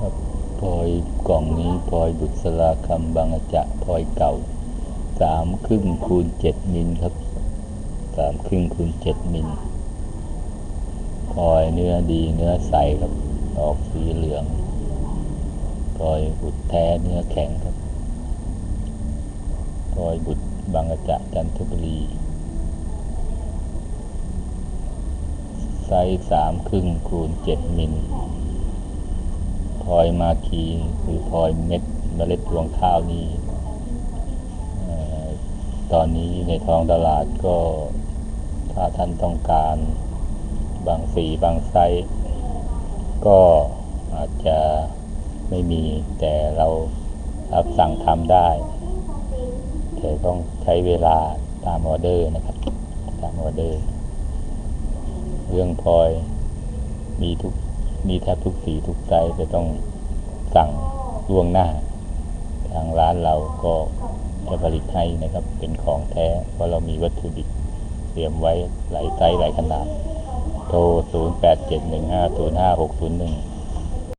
ครับพลอยกล่องนี้พลอยบุษราคำบางจะพลอยเก่าสามครึ่งคูณเจ็ดมิลครับสามครึ่งคูณเจ็ดมิลพลอยเนื้อดีเนื้อใสครับออกสีเหลืองพลอยบุตรแท้เนื้อแข็งครับพลอยบุตรบางจะจันทบุรีไซส์สามครึ่งคูณเจ็ดมิล อยมาคีหรือพลอยเม็ดเมล็ดรวงข้าวนี่ตอนนี้ในท้องตลาดก็ถ้าท่านต้องการบางสีบางไซส์ก็อาจจะไม่มีแต่เรารับสั่งทำได้แต่ต้องใช้เวลาตามออเดอร์นะครับ ตามออเดอร์ เรื่องพลอยมีทุก มีแทบทุกสีทุกไซส์จะต้องสั่งล่วงหน้า ทางร้านเราก็จะผลิตให้นะครับ เป็นของแท้ เพราะเรามีวัตถุดิบเตรียมไว้หลายไซส์หลายขนาด โทร 0